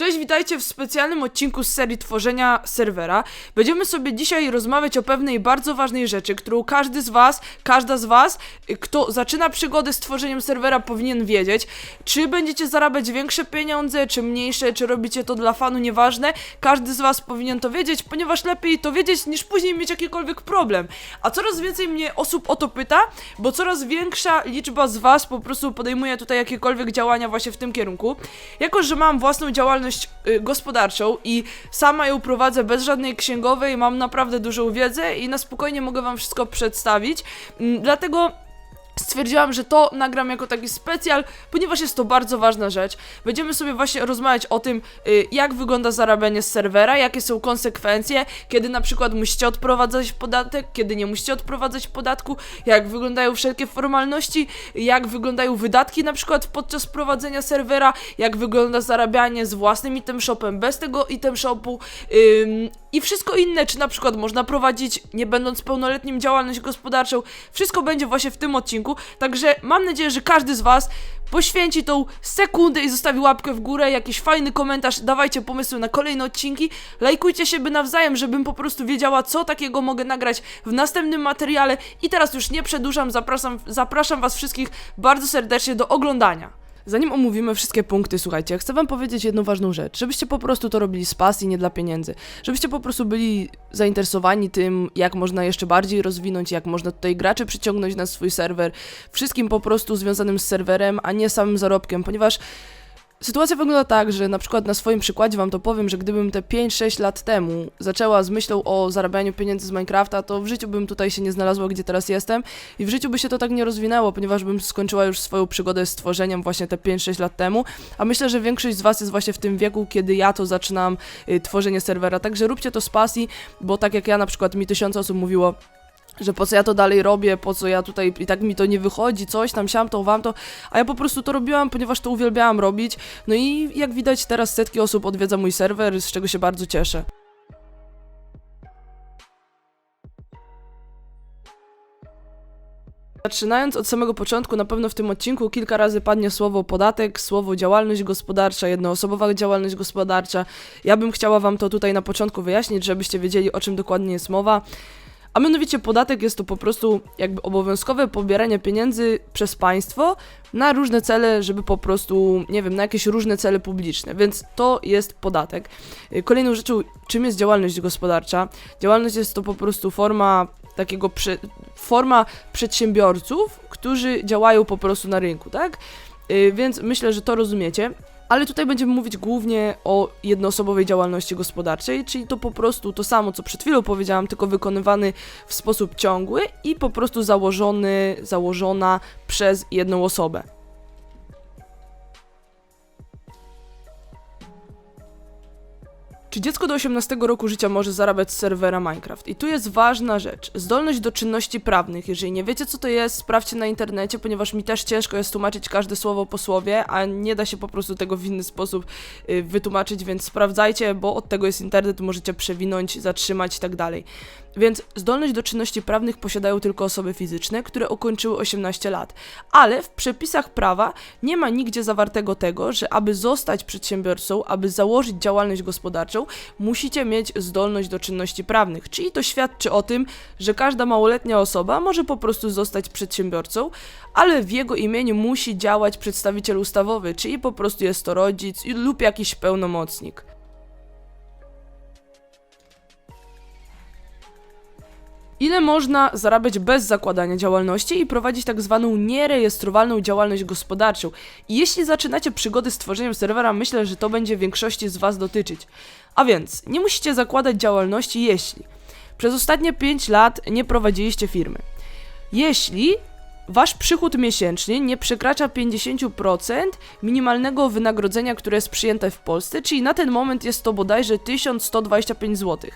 Cześć, witajcie w specjalnym odcinku z serii tworzenia serwera. Będziemy sobie dzisiaj rozmawiać o pewnej bardzo ważnej rzeczy, którą każdy z Was, każda z Was, y, kto zaczyna przygodę z tworzeniem serwera, powinien wiedzieć. Czy będziecie zarabiać większe pieniądze, czy mniejsze, czy robicie to dla fanu, nieważne. Każdy z Was powinien to wiedzieć, ponieważ lepiej to wiedzieć, niż później mieć jakikolwiek problem. A coraz więcej mnie osób o to pyta, bo coraz większa liczba z Was po prostu podejmuje tutaj jakiekolwiek działania właśnie w tym kierunku. Jako, że mam własną działalność y, gospodarczą i sama ją prowadzę bez żadnej księgowej, mam naprawdę dużą wiedzę i na spokojnie mogę Wam wszystko przedstawić. Mm, Dlatego stwierdziłam, że to nagram jako taki specjal, ponieważ jest to bardzo ważna rzecz. Będziemy sobie właśnie rozmawiać o tym, y, jak wygląda zarabianie z serwera, jakie są konsekwencje, kiedy na przykład musicie odprowadzać podatek, kiedy nie musicie odprowadzać podatku, jak wyglądają wszelkie formalności, jak wyglądają wydatki na przykład podczas prowadzenia serwera, jak wygląda zarabianie z własnym item shopem, bez tego item shopu ym, i wszystko inne, czy na przykład można prowadzić, nie będąc pełnoletnim, działalność gospodarczą. Wszystko będzie właśnie w tym odcinku, także mam nadzieję, że każdy z Was poświęci tą sekundę i zostawi łapkę w górę, jakiś fajny komentarz, dawajcie pomysły na kolejne odcinki, lajkujcie siebie nawzajem, żebym po prostu wiedziała, co takiego mogę nagrać w następnym materiale. I teraz już nie przedłużam, zapraszam, zapraszam Was wszystkich bardzo serdecznie do oglądania. Zanim omówimy wszystkie punkty, słuchajcie, chcę wam powiedzieć jedną ważną rzecz, żebyście po prostu to robili z pasji, nie dla pieniędzy. Żebyście po prostu byli zainteresowani tym, jak można jeszcze bardziej rozwinąć, jak można tutaj graczy przyciągnąć na swój serwer, wszystkim po prostu związanym z serwerem, a nie samym zarobkiem, ponieważ Sytuacja wygląda tak, że na przykład na swoim przykładzie wam to powiem, że gdybym te 5-6 lat temu zaczęła z myślą o zarabianiu pieniędzy z Minecrafta, to w życiu bym tutaj się nie znalazła, gdzie teraz jestem. I w życiu by się to tak nie rozwinęło, ponieważ bym skończyła już swoją przygodę z tworzeniem właśnie te 5-6 lat temu, a myślę, że większość z was jest właśnie w tym wieku, kiedy ja to zaczynam y, tworzenie serwera, także róbcie to z pasji, bo tak jak ja na przykład mi tysiące osób mówiło, że po co ja to dalej robię, po co ja tutaj i tak mi to nie wychodzi, coś tam, siam to, wam to, a ja po prostu to robiłam, ponieważ to uwielbiałam robić, no i jak widać teraz setki osób odwiedza mój serwer, z czego się bardzo cieszę. Zaczynając od samego początku, na pewno w tym odcinku kilka razy padnie słowo podatek, słowo działalność gospodarcza, jednoosobowa działalność gospodarcza. Ja bym chciała Wam to tutaj na początku wyjaśnić, żebyście wiedzieli o czym dokładnie jest mowa. A mianowicie podatek jest to po prostu jakby obowiązkowe pobieranie pieniędzy przez państwo na różne cele, żeby po prostu, nie wiem, na jakieś różne cele publiczne, więc to jest podatek. Y, Kolejną rzeczą, czym jest działalność gospodarcza? Działalność jest to po prostu forma takiego, prze, forma przedsiębiorców, którzy działają po prostu na rynku, tak? Y, Więc myślę, że to rozumiecie. Ale tutaj będziemy mówić głównie o jednoosobowej działalności gospodarczej, czyli to po prostu to samo, co przed chwilą powiedziałam, tylko wykonywany w sposób ciągły i po prostu założony, założona przez jedną osobę. Czy dziecko do 18 roku życia może zarabiać z serwera Minecraft? I tu jest ważna rzecz. Zdolność do czynności prawnych. Jeżeli nie wiecie, co to jest, sprawdźcie na internecie, ponieważ mi też ciężko jest tłumaczyć każde słowo po słowie, a nie da się po prostu tego w inny sposób y, wytłumaczyć, więc sprawdzajcie, bo od tego jest internet, możecie przewinąć, zatrzymać i tak dalej. Więc zdolność do czynności prawnych posiadają tylko osoby fizyczne, które ukończyły 18 lat. Ale w przepisach prawa nie ma nigdzie zawartego tego, że aby zostać przedsiębiorcą, aby założyć działalność gospodarczą, musicie mieć zdolność do czynności prawnych. Czyli to świadczy o tym, że każda małoletnia osoba może po prostu zostać przedsiębiorcą, ale w jego imieniu musi działać przedstawiciel ustawowy, czyli po prostu jest to rodzic lub jakiś pełnomocnik. Ile można zarabiać bez zakładania działalności i prowadzić tak zwaną nierejestrowalną działalność gospodarczą? I jeśli zaczynacie przygody z tworzeniem serwera, myślę, że to będzie większości z Was dotyczyć. A więc, nie musicie zakładać działalności, jeśli przez ostatnie 5 lat nie prowadziliście firmy. Jeśli wasz przychód miesięczny nie przekracza 50% minimalnego wynagrodzenia, które jest przyjęte w Polsce, czyli na ten moment jest to bodajże 1125 zł.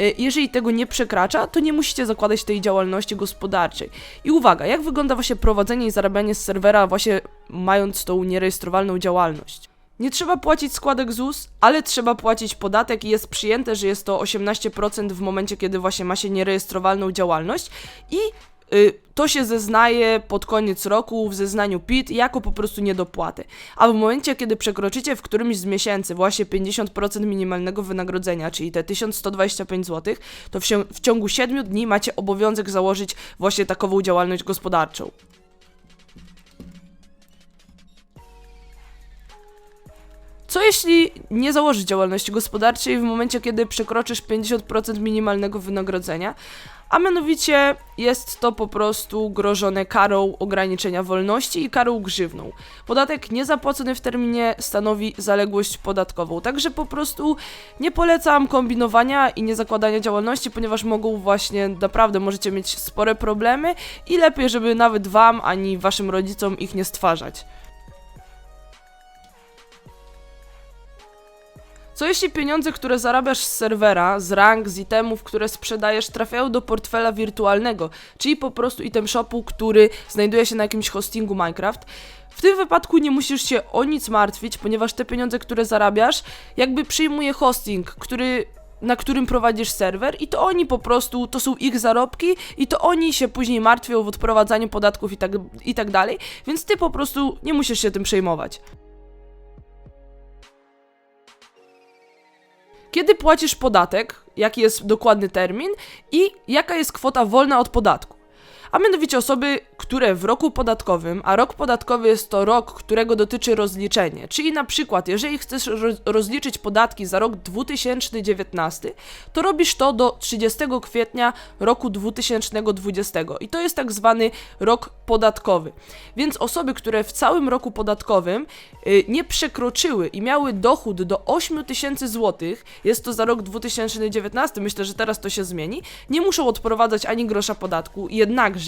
Y, Jeżeli tego nie przekracza, to nie musicie zakładać tej działalności gospodarczej. I uwaga, jak wygląda właśnie prowadzenie i zarabianie z serwera, właśnie mając tą nierejestrowalną działalność? Nie trzeba płacić składek ZUS, ale trzeba płacić podatek i jest przyjęte, że jest to 18% w momencie, kiedy właśnie ma się nierejestrowalną działalność i to się zeznaje pod koniec roku w zeznaniu PIT jako po prostu niedopłaty. A w momencie, kiedy przekroczycie w którymś z miesięcy właśnie 50% minimalnego wynagrodzenia, czyli te 1125 zł, to w, się, w ciągu 7 dni macie obowiązek założyć właśnie takową działalność gospodarczą. Co jeśli nie założysz działalności gospodarczej w momencie, kiedy przekroczysz 50% minimalnego wynagrodzenia? A mianowicie jest to po prostu grożone karą ograniczenia wolności i karą grzywną. Podatek niezapłacony w terminie stanowi zaległość podatkową, także po prostu nie polecam kombinowania i nie zakładania działalności, ponieważ mogą właśnie naprawdę możecie mieć spore problemy i lepiej, żeby nawet wam ani waszym rodzicom ich nie stwarzać. Co jeśli pieniądze, które zarabiasz z serwera, z rank, z itemów, które sprzedajesz, trafiają do portfela wirtualnego, czyli po prostu item shopu, który znajduje się na jakimś hostingu Minecraft? W tym wypadku nie musisz się o nic martwić, ponieważ te pieniądze, które zarabiasz, jakby przyjmuje hosting, który na którym prowadzisz serwer i to oni po prostu, to są ich zarobki i to oni się później martwią w odprowadzaniu podatków i tak, i tak dalej, więc ty po prostu nie musisz się tym przejmować. Kiedy płacisz podatek, jaki jest dokładny termin i jaka jest kwota wolna od podatku. A mianowicie osoby, które w roku podatkowym, a rok podatkowy jest to rok, którego dotyczy rozliczenie, czyli na przykład, jeżeli chcesz rozliczyć podatki za rok 2019, to robisz to do 30 kwietnia roku 2020 i to jest tak zwany rok podatkowy. Więc osoby, które w całym roku podatkowym y, nie przekroczyły i miały dochód do 8 tysięcy złotych, jest to za rok 2019, myślę, że teraz to się zmieni, nie muszą odprowadzać ani grosza podatku, jednakże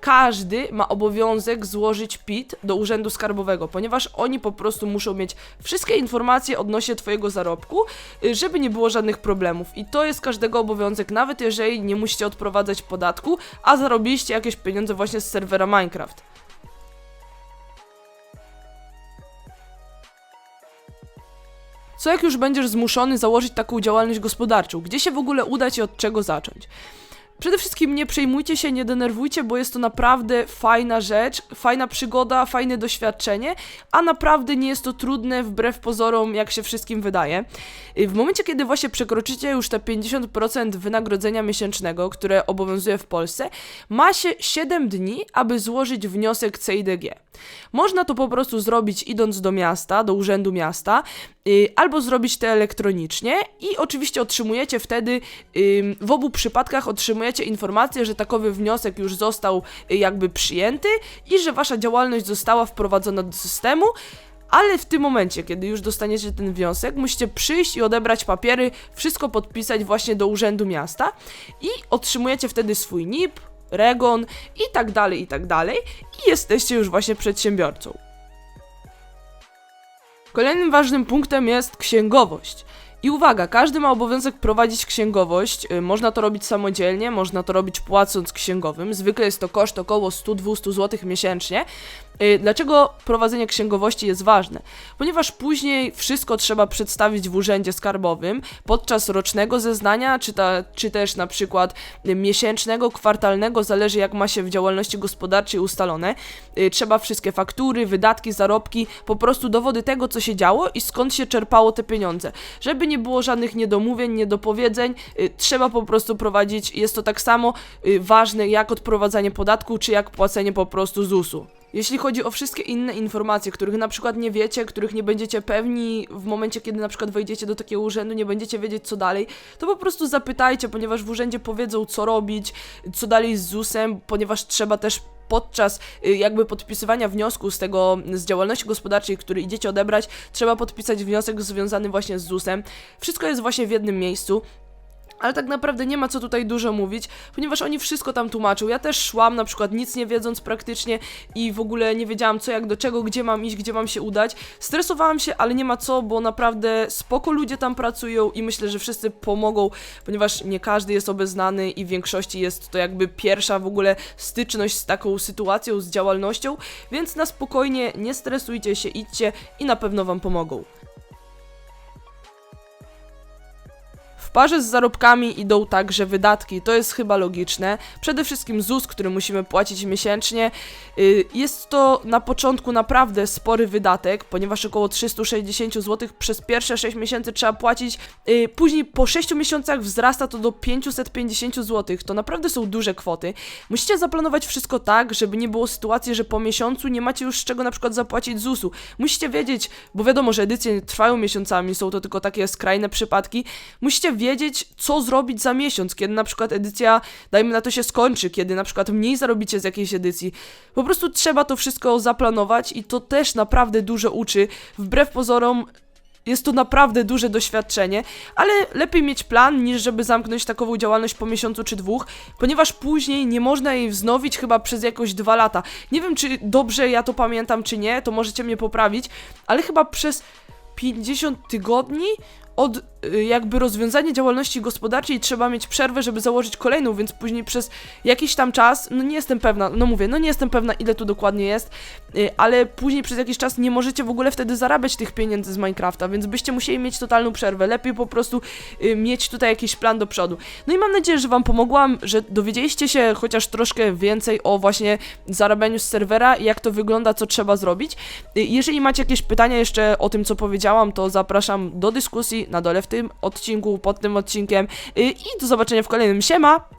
każdy ma obowiązek złożyć PIT do Urzędu Skarbowego, ponieważ oni po prostu muszą mieć wszystkie informacje odnośnie Twojego zarobku, y, żeby nie było żadnych problemów. I to jest każdego obowiązek, nawet jeżeli nie musicie odprowadzać podatku, a zarobiliście jakieś pieniądze właśnie z serwera Minecraft. Co jak już będziesz zmuszony założyć taką działalność gospodarczą? Gdzie się w ogóle udać i od czego zacząć? Przede wszystkim nie przejmujcie się, nie denerwujcie, bo jest to naprawdę fajna rzecz, fajna przygoda, fajne doświadczenie, a naprawdę nie jest to trudne wbrew pozorom, jak się wszystkim wydaje. W momencie, kiedy właśnie przekroczycie już te 50% wynagrodzenia miesięcznego, które obowiązuje w Polsce, ma się 7 dni, aby złożyć wniosek CIDG. Można to po prostu zrobić idąc do miasta, do urzędu miasta, yy, albo zrobić to elektronicznie i oczywiście otrzymujecie wtedy, yy, w obu przypadkach otrzymujecie informację, że takowy wniosek już został yy, jakby przyjęty i że wasza działalność została wprowadzona do systemu. Ale w tym momencie, kiedy już dostaniecie ten wniosek, musicie przyjść i odebrać papiery, wszystko podpisać właśnie do urzędu miasta i otrzymujecie wtedy swój NIP, Regon i tak dalej, i tak dalej i jesteście już właśnie przedsiębiorcą. Kolejnym ważnym punktem jest księgowość. I uwaga, każdy ma obowiązek prowadzić księgowość. Y, można to robić samodzielnie, można to robić płacąc księgowym. Zwykle jest to koszt około 100-200 zł miesięcznie. Y, dlaczego prowadzenie księgowości jest ważne? Ponieważ później wszystko trzeba przedstawić w urzędzie skarbowym podczas rocznego zeznania, czy, ta, czy też na przykład miesięcznego, kwartalnego, zależy jak ma się w działalności gospodarczej ustalone. Y, trzeba wszystkie faktury, wydatki, zarobki, po prostu dowody tego, co się działo i skąd się czerpało te pieniądze. Żeby nie było żadnych niedomówień, niedopowiedzeń, y, trzeba po prostu prowadzić, jest to tak samo ważne jak odprowadzanie podatku, czy jak płacenie po prostu ZUS-u. Jeśli chodzi o wszystkie inne informacje, których na przykład nie wiecie, których nie będziecie pewni w momencie, kiedy na przykład wejdziecie do takiego urzędu, nie będziecie wiedzieć co dalej, to po prostu zapytajcie, ponieważ w urzędzie powiedzą co robić, co dalej z ZUS-em, ponieważ trzeba też podczas y, jakby podpisywania wniosku z tego, z działalności gospodarczej, który idziecie odebrać, trzeba podpisać wniosek związany właśnie z ZUS-em. Wszystko jest właśnie w jednym miejscu. Ale tak naprawdę nie ma co tutaj dużo mówić, ponieważ oni wszystko tam tłumaczą. Ja też szłam na przykład nic nie wiedząc praktycznie i w ogóle nie wiedziałam co, jak do czego, gdzie mam iść, gdzie mam się udać. Stresowałam się, ale nie ma co, bo naprawdę spoko ludzie tam pracują i myślę, że wszyscy pomogą, ponieważ nie każdy jest obeznany i w większości jest to jakby pierwsza w ogóle styczność z taką sytuacją, z działalnością, więc na spokojnie nie stresujcie się, idźcie i na pewno wam pomogą. W parze z zarobkami idą także wydatki, to jest chyba logiczne. Przede wszystkim ZUS, który musimy płacić miesięcznie. Y, Jest to na początku naprawdę spory wydatek, ponieważ około 360 zł przez pierwsze 6 miesięcy trzeba płacić. Y, Później po 6 miesiącach wzrasta to do 550 zł. To naprawdę są duże kwoty. Musicie zaplanować wszystko tak, żeby nie było sytuacji, że po miesiącu nie macie już z czego na przykład zapłacić ZUS-u. Musicie wiedzieć, bo wiadomo, że edycje trwają miesiącami, są to tylko takie skrajne przypadki. Musicie wiedzieć, co zrobić za miesiąc, kiedy na przykład edycja, dajmy na to się skończy, kiedy na przykład mniej zarobicie z jakiejś edycji. Po prostu trzeba to wszystko zaplanować i to też naprawdę dużo uczy. Wbrew pozorom, jest to naprawdę duże doświadczenie, ale lepiej mieć plan, niż żeby zamknąć takową działalność po miesiącu czy dwóch, ponieważ później nie można jej wznowić chyba przez jakoś dwa lata. Nie wiem, czy dobrze ja to pamiętam, czy nie, to możecie mnie poprawić, ale chyba przez 50 tygodni od y, jakby rozwiązania działalności gospodarczej trzeba mieć przerwę, żeby założyć kolejną, więc później przez jakiś tam czas, no nie jestem pewna, no mówię, no nie jestem pewna ile tu dokładnie jest, y, ale później przez jakiś czas nie możecie w ogóle wtedy zarabiać tych pieniędzy z Minecrafta, więc byście musieli mieć totalną przerwę. Lepiej po prostu y, mieć tutaj jakiś plan do przodu. No i mam nadzieję, że Wam pomogłam, że dowiedzieliście się chociaż troszkę więcej o właśnie zarabianiu z serwera i jak to wygląda, co trzeba zrobić. Jeżeli macie jakieś pytania jeszcze o tym, co powiedziałam, to zapraszam do dyskusji na dole w tym odcinku, pod tym odcinkiem y, i do zobaczenia w kolejnym. Siema!